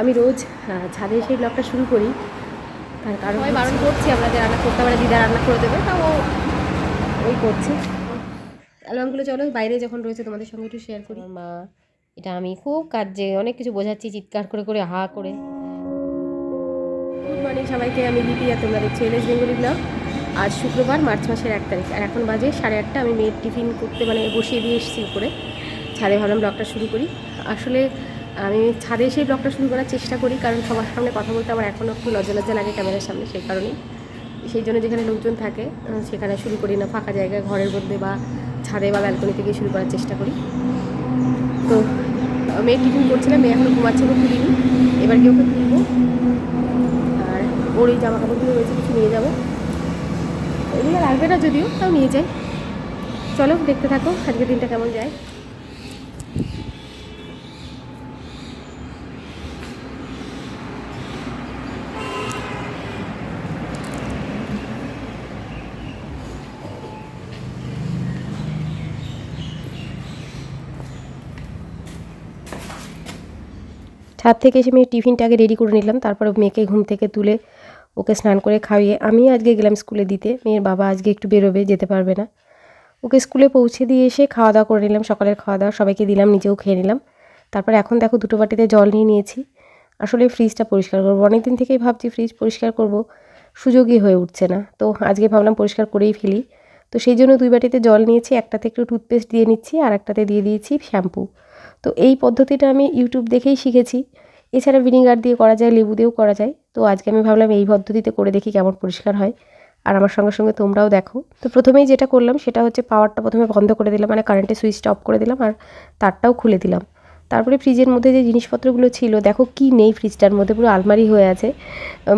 আমি রোজ ছাদে এসে ব্লগটা শুরু করি। তার কারণ সবাই বারণ করছি আমরা যে রান্না করতে পারে দিদা রান্না করে দেবে তাও ওই করছে। অ্যালবামগুলো চলো বাইরে যখন রয়েছে তোমাদের সঙ্গে একটু শেয়ার করি। মা এটা আমি খুব কাজে অনেক কিছু বোঝাচ্ছি চিৎকার করে করে হা করে। গুড মর্নিং সবাইকে আমি লিপি আর তোমরা দেখছ এলএস বেঙ্গলি ব্লগ আজ শুক্রবার মার্চ মাসের এক তারিখ আর এখন বাজে সাড়ে আটটা আমি মেয়ের টিফিন করতে মানে বসিয়ে দিয়ে এসেছি উপরে। ছাদে ভাবলাম ব্লগটা শুরু করি। আসলে আমি ছাদে এসেই ব্লগটা শুরু করার চেষ্টা করি, কারণ সবার সামনে কথা বলতে আমার এখনও একটু লজ্জা লজ্জা লাগে ক্যামেরার সামনে সেই কারণেই। সেই জন্য যেখানে লোকজন থাকে সেখানে শুরু করি না, ফাঁকা জায়গায় ঘরের মধ্যে বা ছাদে বা ব্যালকনি থেকে শুরু করার চেষ্টা করি। তো মেয়ে টিফিন করছিলাম মেয়ে এখনও ঘুমাচ্ছে ওকে তুলিনি এবার কি ওকে তুলবো। আর ওর এই জামা কাপড়গুলো রয়েছে, কিছু নিয়ে যাব। এগুলো লাগবে না যদিও, তাও নিয়ে যাই। চলো, দেখতে থাকো, আজকের দিনটা কেমন যায়। ছাদ থেকে এসে মেয়ে টিফিনটাকে রেডি করে নিলাম, তারপরে মেয়েকে ঘুম থেকে তুলে ওকে স্নান করে খাইয়ে আমি আজকে গেলাম স্কুলে দিতে, মেয়ের বাবা আজকে একটু বেরোবে, যেতে পারবে না। ওকে স্কুলে পৌঁছে দিয়ে এসে খাওয়া দাওয়া করে নিলাম, সকালের খাওয়া দাওয়া সবাইকে দিলাম, নিজেও খেয়ে নিলাম। তারপর এখন দেখো দুটো বাটিতে জল নিয়ে নিয়েছি। আসলে ফ্রিজটা পরিষ্কার করব অনেক দিন থেকেই ভাবছি ফ্রিজ পরিষ্কার করব, সুযোগই হয়ে উঠছে না। তো আজকে ভাবলাম পরিষ্কার করেই ফেলি। তো সেই জন্য দুই বাটিতে জল নিয়েছি, একটাতে একটু টুথপেস্ট দিয়ে নিচ্ছি আর একটাতে দিয়ে দিয়েছি শ্যাম্পু তো এই পদ্ধতিটা আমি ইউটিউব দেখেই শিখেছি। এছাড়া ভিনিগার দিয়ে করা যায়, লেবু দিয়েও করা যায়। তো আজকে আমি ভাবলাম এই পদ্ধতিতে করে দেখি কেমন পরিষ্কার হয়। আর আমার সঙ্গে সঙ্গে তোমরাও দেখো। তো প্রথমেই যেটা করলাম সেটা হচ্ছে পাওয়ারটা প্রথমে বন্ধ করে দিলাম মানে কারেন্টের সুইচটা অফ করে দিলাম, আর তারটাও খুলে দিলাম। তারপরে ফ্রিজের মধ্যে যে জিনিসপত্রগুলো ছিল, দেখো কি নেই ফ্রিজটার মধ্যে, পুরো আলমারি হয়ে আছে।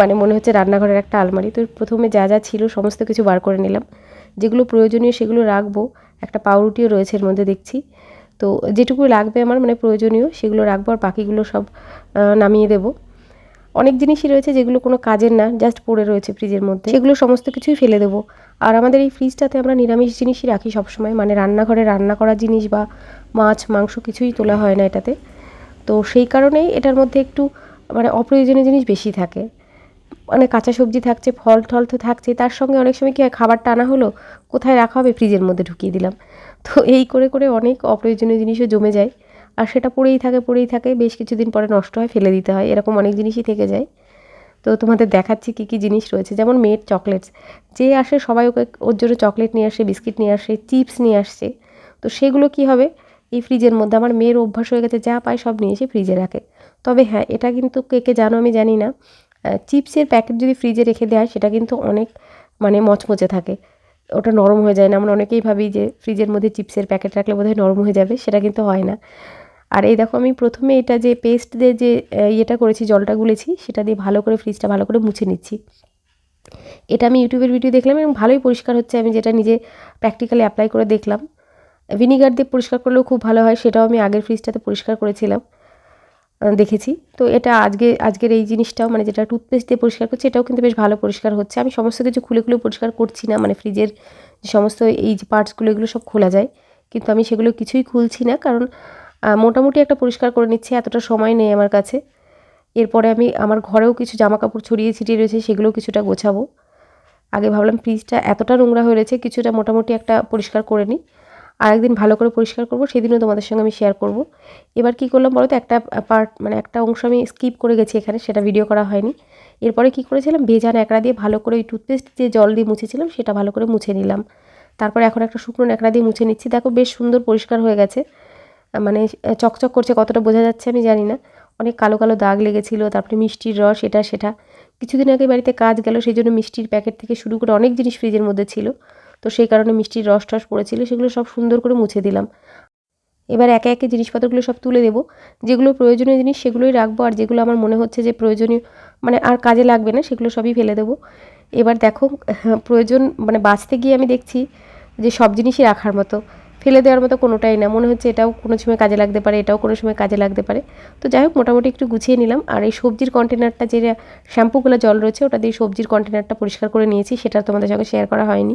মানে মনে হচ্ছে রান্নাঘরের একটা আলমারি। তো প্রথমে যা যা ছিল সমস্ত কিছু বার করে নিলাম। যেগুলো প্রয়োজনীয় সেগুলো রাখব। একটা পাউরুটিও রয়েছে এর মধ্যে দেখছি। তো যেটুকু লাগবে আমার মানে প্রয়োজনীয়, সেগুলো রাখব আর বাকিগুলো সব নামিয়ে দেবো। অনেক জিনিসই রয়েছে যেগুলো কোনো কাজের না জাস্ট পড়ে রয়েছে ফ্রিজের মধ্যে। সেগুলো সমস্ত কিছুই ফেলে দেবো। আর আমাদের এই ফ্রিজটাতে আমরা নিরামিষ জিনিসই রাখি সবসময় মানে রান্নাঘরে রান্না করা জিনিস বা মাছ, মাংস কিছুই তোলা হয় না এটাতে। তো সেই কারণেই এটার মধ্যে একটু মানে অপ্রয়োজনীয় জিনিস বেশি থাকে। মানে কাঁচা সবজি থাকছে ফল টল তো থাকছে তার সঙ্গে অনেক সময় কী হয় খাবারটা আনা হলো কোথায় রাখা হবে? ফ্রিজের মধ্যে ঢুকিয়ে দিলাম। তো এই করে করে অনেক অপ্রয়োজনীয় জিনিসও জমে যায়। আর সেটা পড়েই থাকে পড়েই থাকে। বেশ কিছুদিন পরে নষ্ট হয়, ফেলে দিতে হয়। এরকম অনেক জিনিসই থেকে যায়। তো তোমাদের দেখাচ্ছি কী কী জিনিস রয়েছে। যেমন মেয়ের চকলেটস। যে আসে সবাই ওকে ওর জন্য চকলেট নিয়ে আসে, বিস্কিট নিয়ে আসে, চিপস নিয়ে আসছে তো সেগুলো কি হবে? এই ফ্রিজের মধ্যে আমার মেয়ের অভ্যাস হয়ে গেছে, যা পায় সব নিয়ে এসে ফ্রিজে রাখে। তবে হ্যাঁ এটা কিন্তু কে কে জানো আমি জানি না। চিপসের প্যাকেট যদি ফ্রিজে রেখে হয় সেটা কিন্তু অনেক মানে মচমচে থাকে। ওটা নরম হয়ে যায় না। আমরা অনেকেই ভাবি যে ফ্রিজের মধ্যে চিপসের প্যাকেট রাখলে বোধহয় নরম হয়ে যাবে, সেটা কিন্তু হয় না। আর এই দেখো আমি প্রথমে এটা যে পেস্ট দিয়ে যে ইয়েটা করেছি, জলটা গুলেছি, সেটা দিয়ে ভালো করে ফ্রিজটা ভালো করে মুছে নিচ্ছি। এটা আমি ইউটিউবের ভিডিও দেখলাম এবং ভালোই পরিষ্কার হচ্ছে। আমি যেটা নিজে প্র্যাকটিক্যালি অ্যাপ্লাই করে দেখলাম। ভিনিগার দিয়ে পরিষ্কার করলেও খুব ভালো হয়, সেটাও আমি আগের ফ্রিজটাতে পরিষ্কার করেছিলাম। দেখেছি। তো এটা আজকে, আজকের এই জিনিসটাও মানে যেটা টুথপেস্ট দিয়ে পরিষ্কার করছি, এটাও কিন্তু বেশ ভালো পরিষ্কার হচ্ছে। আমি সমস্ত কিছু খুলে খুলে পরিষ্কার করছি না মানে ফ্রিজের যে সমস্ত এই যে পার্টসগুলো এগুলো সব খোলা যায়। কিন্তু আমি সেগুলো কিছুই খুলছি না, কারণ মোটামুটি একটা পরিষ্কার করে নিচ্ছি, এতটা সময় নেই আমার কাছে। এরপরে আমি আমার ঘরেও কিছু জামা কাপড় ছড়িয়ে ছিটিয়ে রয়েছে, সেগুলোও কিছুটা গোছাবো। আগে ভাবলাম ফ্রিজটা এতটা নোংরা হয়ে রয়েছে, কিছুটা মোটামুটি একটা পরিষ্কার করে নিই। আরেকদিন ভালো করে পরিষ্কার করব, সেদিনও তোমাদের সঙ্গে আমি শেয়ার করব। এবার কি করলাম বলো তো একটা পার্ট মানে একটা অংশ আমি স্কিপ করে গেছি এখানে, সেটা ভিডিও করা হয়নি। এরপরে কি করেছিলাম ভেজা ন্যাকড়া দিয়ে ভালো করে ওই টুথপেস্ট যে জল দিয়ে মুছেছিলাম, সেটা ভালো করে মুছে নিলাম। তারপরে এখন একটা শুকনো ন্যাকড়া দিয়ে মুছে নিচ্ছি। দেখো বেশ সুন্দর পরিষ্কার হয়ে গেছে। মানে চকচক করছে, কতটা বোঝা যাচ্ছে আমি জানি না। অনেক কালো কালো দাগ লেগেছিলো, তারপরে মিষ্টির রস, এটা সেটা। কিছুদিন আগে বাড়িতে কাজ গেল, সেই জন্য মিষ্টির প্যাকেট থেকে শুরু করে অনেক জিনিস ফ্রিজের মধ্যে ছিল। তো সেই কারণে মিষ্টির রস টস পড়েছিল, সেগুলো সব সুন্দর করে মুছে দিলাম। এবার একে একে জিনিসপত্রগুলো সব তুলে দেবো। যেগুলো প্রয়োজনীয় জিনিস সেগুলোই রাখব, আর যেগুলো আমার মনে হচ্ছে যে প্রয়োজনীয় মানে আর কাজে লাগবে না, সেগুলো সবই ফেলে দেবো। এবার দেখো প্রয়োজন মানে বাঁচতে গিয়ে আমি দেখছি যে সব জিনিসই রাখার মতো। ফেলে দেওয়ার মতো কোনোটাই না, মনে হচ্ছে এটাও কোনো সময় কাজে লাগতে পারে, এটাও কোনো সময় কাজে লাগতে পারে। তো যাই হোক, মোটামুটি একটু গুছিয়ে নিলাম। আর এই সবজির কন্টেনারটা যে শ্যাম্পুগুলো জল রয়েছে, ওটা দিয়ে সবজির কন্টেনারটা পরিষ্কার করে নিয়েছি, সেটা তোমাদের সঙ্গে শেয়ার করা হয়নি।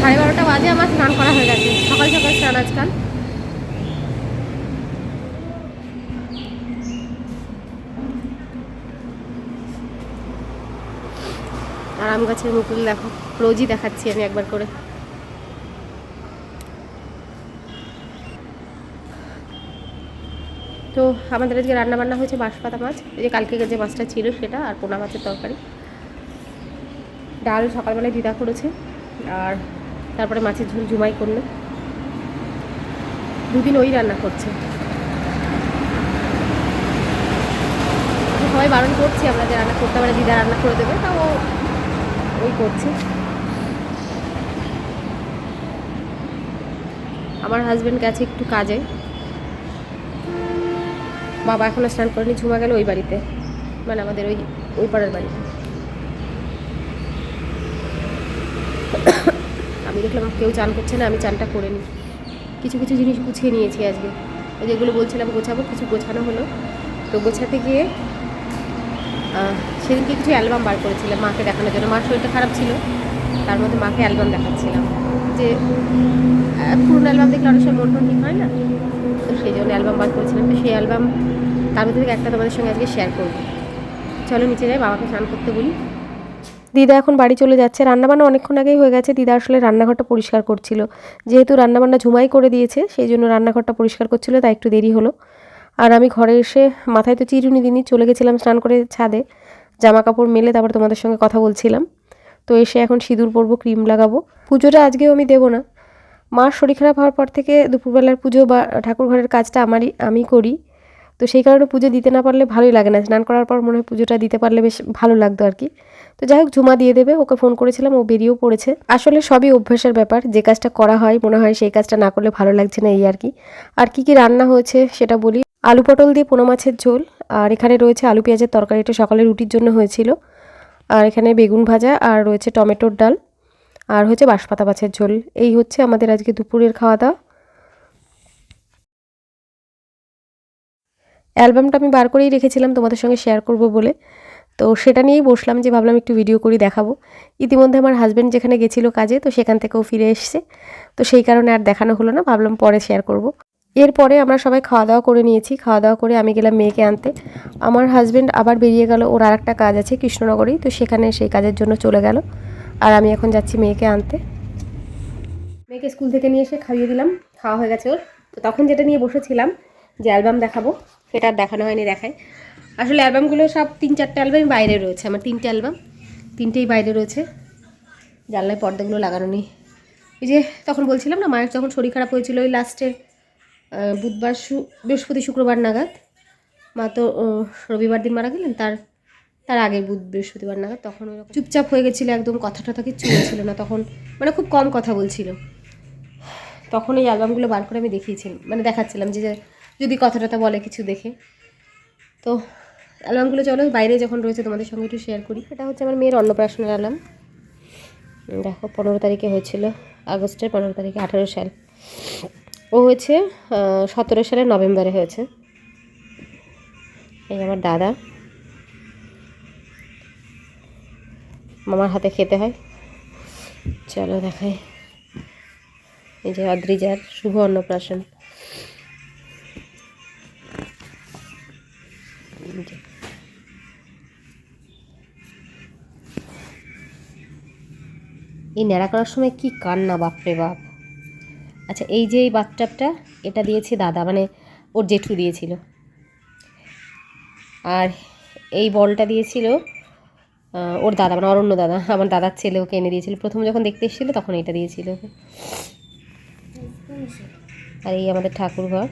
সাড়ে বারোটা বাজে আমার স্নান করা হয়ে গেছে। সকাল সকাল স্নান আজকাল। আর আম গাছের মুকুল দেখো, রোজই দেখাচ্ছি আমি একবার করে। তো আমাদের আজকে রান্না বান্না হয়েছে বাঁশপাতা মাছ। যে কালকে যে মাছটা ছিল সেটা আর পোনা মাছের তরকারি। ডাল সকালবেলায় দিদা করেছে। আর তারপরে মাছের ঝুল জুমাই করল। দুদিন ওই রান্না করছে। সবাই বারণ করছি, আমরা যে রান্না করতে পারে দিদা রান্না করে দেবে, তাও ওই করছে। আমার হাজব্যান্ড গেছে একটু কাজে। বাবা এখনও স্নান করেনি, ঝুমা গেল ওই বাড়িতে। মানে আমাদের ওই ওই পাড়ার বাড়িতে। দেখলাম কেউ চান করছে না, আমি চানটা করে নিই। কিছু কিছু জিনিস গুছিয়ে নিয়েছি আজকে। যেগুলো বলছিলাম গোছাবো, কিছু গোছানো হলো। তো গোছাতে গিয়ে সেদিনকে কিছু অ্যালবাম বার করেছিলাম মাকে দেখানোর জন্য। মার শরীরটা খারাপ ছিল, তার মধ্যে মাকে অ্যালবাম দেখাচ্ছিলাম। যে পুরনো অ্যালবাম দেখলে অনেক সময় মন ঠিক হয় না? তো সেই জন্য অ্যালবাম বার করেছিলাম। তো সেই অ্যালবাম তার মধ্যে থেকে একটা তোমাদের সঙ্গে আজকে শেয়ার করব। চলো নিচে যাই, বাবাকে স্নান করতে বলি। দিদা এখন বাড়ি চলে যাচ্ছে। রান্নাবান্না অনেকক্ষণ আগেই হয়ে গেছে। দিদা আসলে রান্নাঘরটা পরিষ্কার করছিল। যেহেতু রান্নাবান্না ঝুমাই করে দিয়েছে, সেই জন্য রান্নাঘরটা পরিষ্কার করছিল, তাই একটু দেরি হলো। আর আমি ঘরে এসে মাথায় তো চিরুনি দিনই চলে গেছিলাম স্নান করে ছাদে। জামা কাপড় মেলে তারপর তোমাদের সঙ্গে কথা বলছিলাম। তো এসে এখন সিঁদুর পরবো, ক্রিম লাগাবো। পুজোটা আজকেও আমি দেবো না। মার শরীর খারাপ হওয়ার পর থেকে দুপুরবেলার পুজো বা ঠাকুর ঘরের কাজটা আমারই, আমি করি। তো সেই কারণে পুজো দিতে না পারলে ভালোই লাগে না। স্নান করার পর মনে হয় পুজোটা দিতে পারলে বেশ ভালো লাগতো আর কি। তো যাই হোক, ঝুমা দিয়ে দেবে, ওকে ফোন করেছিলাম, ও বেরিয়েও পড়েছে। আসলে সবই অভ্যাসের ব্যাপার, যে কাজটা করা হয়, মনে হয় সেই কাজটা না করলে ভালো লাগছে না এই আর কি। আর কি কি রান্না হয়েছে সেটা বলি। আলু পটল দিয়ে পোনা মাছের ঝোল, আর এখানে রয়েছে আলু পেঁয়াজের তরকারিটা সকালে রুটির জন্য হয়েছিল। আর এখানে বেগুন ভাজা, আর রয়েছে টমেটোর ডাল, আর হচ্ছে বাঁশপাতা মাছের ঝোল। এই হচ্ছে আমাদের আজকে দুপুরের খাওয়া দাওয়া। অ্যালবামটা আমি বার করেই রেখেছিলাম, তোমাদের সঙ্গে শেয়ার করব বলে। তো সেটা নিয়েই বসলাম যে ভাবলাম একটু ভিডিও করি, দেখাবো। ইতিমধ্যে আমার হাজব্যান্ড যেখানে গেছিল কাজে, তো সেখান থেকেও ফিরে এসছে। তো সেই কারণে আর দেখানো হলো না, ভাবলাম পরে শেয়ার করব। এরপরে আমরা সবাই খাওয়া দাওয়া করে নিয়েছি। খাওয়া দাওয়া করে আমি গেলাম মেয়েকে আনতে। আমার হাজব্যান্ড আবার বেরিয়ে গেল, ওর আর একটা কাজ আছে কৃষ্ণনগরেই, তো সেখানে সেই কাজের জন্য চলে গেল। আর আমি এখন যাচ্ছি মেয়েকে আনতে। মেয়েকে স্কুল থেকে নিয়ে এসে খাইয়ে দিলাম, খাওয়া হয়ে গেছে ওর। তো তখন যেটা নিয়ে বসেছিলাম যে অ্যালবাম দেখাবো। সেটা দেখানো হয়নি দেখায়। আসলে অ্যালবামগুলো সব তিন চারটে অ্যালবামই বাইরে রয়েছে, আমার তিনটে অ্যালবাম, তিনটেই বাইরে রয়েছে। জানলায় পর্দাগুলো লাগানো নেই। এই যে তখন বলছিলাম না, মায়ের যখন শরীর খারাপ হয়েছিল ওই লাস্টে বুধবার বৃহস্পতি শুক্রবার নাগাদ, মা তো রবিবার দিন মারা গেলেন, তার তার আগের বুধ, বৃহস্পতিবার নাগাদ তখন ওরকম চুপচাপ হয়ে গেছিল, একদম কথা টথা কিচ্ছু বলছিল না, তখন মানে খুব কম কথা বলছিল। তখন এই অ্যালবামগুলো বার করে আমি দেখিয়েছিলাম মানে দেখাচ্ছিলাম যে যদি কথা টথা বলে কিছু দেখে। তো অ্যালবামগুলো চলো, বাইরে যখন রয়েছে তোমাদের সঙ্গে একটু শেয়ার করি। এটা হচ্ছে আমার মেয়ের অন্নপ্রাশনের অ্যালবাম দেখো, পনেরো তারিখে হয়েছিল, আগস্টের পনেরো তারিখে, আঠারো সাল। ও হয়েছে সতেরো সালের নভেম্বরে হয়েছে। এই আমার দাদা। মামার হাতে খেতে হয়। চলো দেখাই। এই যে অদ্রিজার শুভ অন্নপ্রাশন। এই ন্যাড়া করার সময় কি কান্না, বাপরে বাপ। আচ্ছা এই যে এই বাথটাবটা, এটা দিয়েছে দাদা মানে ওর জেঠু দিয়েছিল। আর এই বলটা দিয়েছিল ওর দাদা মানে অরণ্য দাদা, আমার দাদার ছেলে ওকে এনে দিয়েছিল। প্রথম যখন দেখতে এসেছিল, তখন এটা দিয়েছিল। আর এই আমাদের ঠাকুর ঘর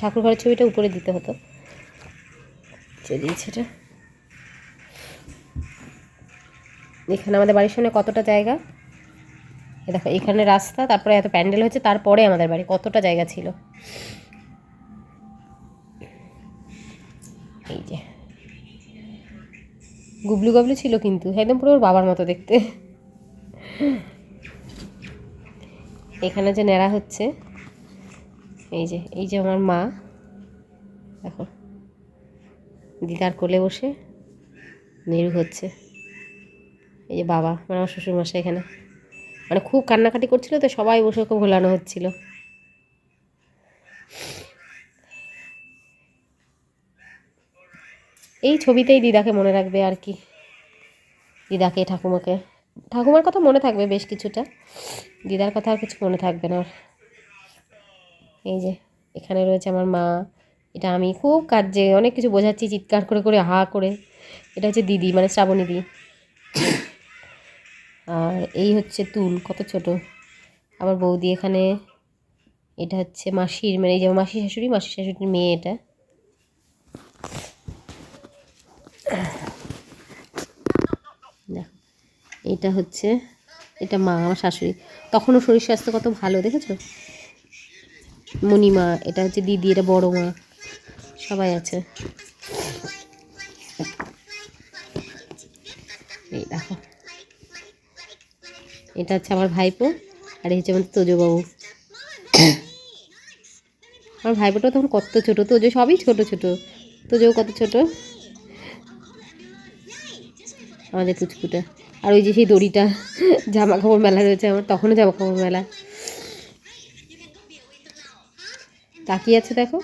ঠাকুর ঘরের ছবিটা উপরে দিতে হতো। দিয়েছে এটা। এখানে আমাদের বাড়ির সামনে কতটা জায়গা? দেখো, এখানে রাস্তা, তারপরে এত প্যান্ডেল হয়েছে, তারপরে আমাদের বাড়ি, কতটা জায়গা ছিল? এই যে। গুবলু গাবলু ছিল কিন্তু, একদম পুরো ওর বাবার মতো দেখতে। এখানে যে নেড়া হচ্ছে এই যে এই যে আমার মা। দেখো, দিদার কোলে বসে মেরু হচ্ছে। এই যে বাবা মানে আমার শ্বশুরমশাই এখানে। মানে খুব কান্নাকাটি করছিল, তো সবাই বসে ওকে ভোলানো হচ্ছিল। এই ছবিতেই দিদাকে মনে রাখবে আর কি। দিদাকে, ঠাকুমাকে। ঠাকুমার কথা মনে থাকবে বেশ কিছুটা। দিদার কথা আর কিছু মনে থাকবে না। এই যে, এখানে রয়েছে আমার মা। এটা আমি খুব কাজে, অনেক কিছু বোঝাচ্ছি, চিৎকার করে করে, হা করে। এটা হচ্ছে দিদি মানে শ্রাবণী দি। আর এই হচ্ছে তুল, কত ছোট। আবার বৌদি এখানে, এটা হচ্ছে মাসির মানে এই যে মাসি শাশুড়ি, মাসি শাশুড়ির মেয়ে এটা। দেখো, এটা হচ্ছে, এটা মা, আমার শাশুড়ি। তখনও শরীর স্বাস্থ্য কত ভালো, দেখেছ? মণিমা এটা হচ্ছে দিদি, এটা বড় মা, সবাই আছে। এই দেখো। এটা হচ্ছে আমার ভাইপো, আর এই হচ্ছে আমাদের তোজবাবু আমার ভাইপোটা তখন কত ছোট, তোজো সবই ছোট ছোট। তোজো কত ছোট? আমাদের পুচকুটা আর ওই যে সেই দড়িটা জামা কাপড় মেলা রয়েছে আমার, তখনও জামা কাপড় মেলা। তাকিয়ে আছে দেখো।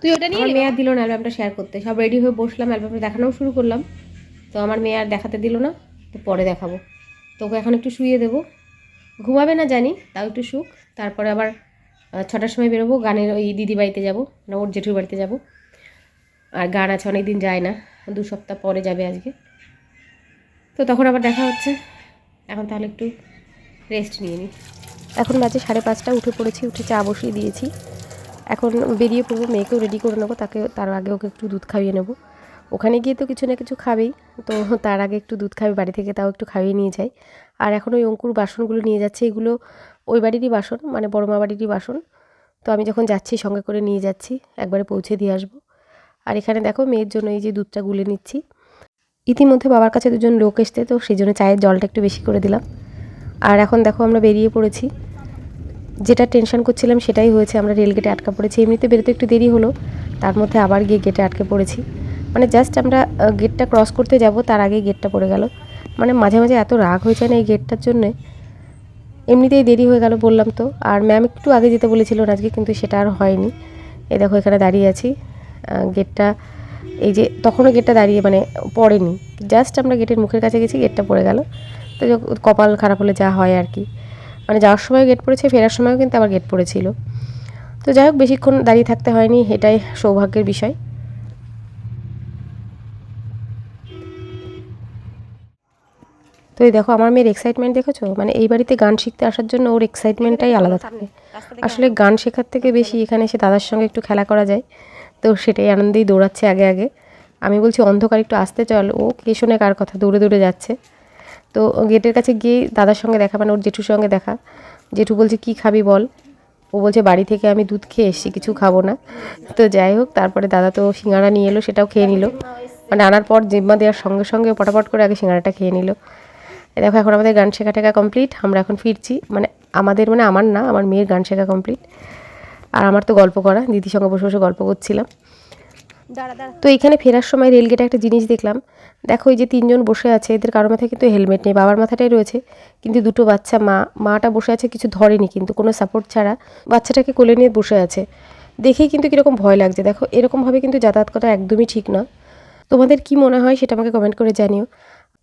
তুই ওটা নিয়ে মেয়ে আর দিল না অ্যালবামটা শেয়ার করতে। সব রেডি হয়ে বসলাম অ্যালবামটা দেখানোও শুরু করলাম। তো আমার মেয়ে আর দেখাতে দিল না তো পরে দেখাবো। তোকে এখন একটু শুয়ে দেবো। ঘুমাবে না জানি তাও একটু সুখ তারপরে আবার ছটার সময় বেরোবো গানের ওই দিদি বাড়িতে যাব না ওর জেঠুর বাড়িতে যাব। আর গান আছে অনেক দিন যায় না দু সপ্তাহ পরে যাবে আজকে। তো তখন আবার দেখা হচ্ছে। এখন তাহলে একটু রেস্ট নিয়ে নিই এখন বাজে সাড়ে পাঁচটা, উঠে পড়েছি, উঠে চা বসিয়ে দিয়েছি। এখন বেরিয়ে পড়ব, মেয়েকেও রেডি করে নেব, তাকে, তার আগে ওকে একটু দুধ খাইয়ে নেব। ওখানে গিয়ে তো কিছু না কিছু খাবেই, তো তার আগে একটু দুধ খাবে, বাড়ি থেকে তাও একটু খাইয়ে নিয়ে যাই আর এখন ওই অঙ্কুর বাসনগুলো নিয়ে যাচ্ছে, এগুলো ওই বাড়িরই বাসন মানে বড় মা বাড়িরই বাসন। তো আমি যখন যাচ্ছি, সঙ্গে করে নিয়ে যাচ্ছি, একবারে পৌঁছে দিয়ে আসব। আর এখানে দেখো, মেয়ের জন্য এই যে দুধটা গুলে নিচ্ছি। ইতিমধ্যে বাবার কাছে দুজন লোক এসছে, তো সেই জন্য চায়ের জলটা একটু বেশি করে দিলাম। আর এখন দেখো আমরা বেরিয়ে পড়েছি। যেটা টেনশন করছিলাম সেটাই হয়েছে, আমরা রেলগেটে আটকা পড়েছি। এমনিতে বেরোতে একটু দেরি হলো, তার মধ্যে আবার গিয়ে গেটে আটকে পড়েছি। মানে জাস্ট আমরা গেটটা ক্রস করতে যাব, তার আগেই গেটটা পড়ে গেল। মানে মাঝে মাঝে এত রাগ হয়ে যায় না এই গেটটার জন্যে। এমনিতেই দেরি হয়ে গেল বললাম তো। আর ম্যাম একটু আগে যেতে বলেছিল আজকে, কিন্তু সেটা আর হয়নি। এই দেখো এখানে দাঁড়িয়ে আছি। গেটটা এই যে তখনও গেটটা দাঁড়িয়ে মানে পড়েনি। জাস্ট আমরা গেটের মুখের কাছে গেছি গেটটা পড়ে গেল। তো কপাল খারাপ হলে যা হয় আর কি। মানে যাওয়ার সময় গেট পড়েছে ফেরার সময়ও কিন্তু আবার গেট পড়েছিল। তো যাই হোক বেশিক্ষণ দাঁড়িয়ে থাকতে হয়নি এটাই সৌভাগ্যের বিষয়। তো এই দেখো আমার মেয়ের এক্সাইটমেন্ট দেখেছ? মানে এই বাড়িতে গান শিখতে আসার জন্য ওর এক্সাইটমেন্টটাই আলাদা থাকে। আসলে গান শেখার থেকে বেশি এখানে এসে দাদার সঙ্গে একটু খেলা করা যায়। তো সেটাই আনন্দেই দৌড়াচ্ছে আগে আগে। আমি বলছি অন্ধকার একটু আসতে চল। ও কে শোনে কার কথা? দূরে দূরে যাচ্ছে। তো গেটের কাছে গিয়ে দাদার সঙ্গে দেখা মানে ওর জেঠুর সঙ্গে দেখা। জেঠু বলছে, কি খাবি বল? ও বলছে, বাড়ি থেকে আমি দুধ খেয়ে এসেছি, কিছু খাব না। তো যাই হোক, তারপরে দাদা তো সিঙ্গারা নিয়ে এলো, সেটাও খেয়ে নিল। মানে আনার পর জিম্মা দেওয়ার সঙ্গে সঙ্গে পটাপট করে আগে সিঙ্গারাটা খেয়ে নিল। দেখো, এখন আমাদের গান শেখা টেখা কমপ্লিট, আমরা এখন ফিরছি। মানে আমাদের মানে আমার না, আমার মেয়ের গান শেখা কমপ্লিট। আর আমার তো গল্প করা, দিদির সঙ্গে বসে বসে গল্প করছিলাম। তো এখানে ফেরার সময় রেলগেটে একটা জিনিস দেখলাম। দেখো এই যে তিনজন বসে আছে, এদের কারও মাথায় কিন্তু হেলমেট নেই, বাবার মাথাটাই রয়েছে। কিন্তু দুটো বাচ্চা, মা, মাটা বসে আছে, কিছু ধরেনি কিন্তু, কোনো সাপোর্ট ছাড়া। বাচ্চাটাকে কোলে নিয়ে বসে আছে। দেখেই কিন্তু কীরকম ভয় লাগছে। দেখো, এরকমভাবে কিন্তু যাতায়াত করা একদমই ঠিক না। তোমাদের কি মনে হয় সেটা আমাকে কমেন্ট করে জানিও।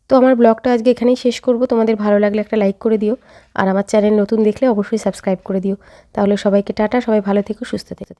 তো আমার ব্লগটা আজকে এখানেই শেষ করব। তোমাদের ভালো লাগলে একটা লাইক করে দিও। আর আমার চ্যানেল নতুন দেখলে অবশ্যই সাবস্ক্রাইব করে দিও। তাহলে সবাইকে টাটা, সবাই ভালো থেকো, সুস্থ থেকো।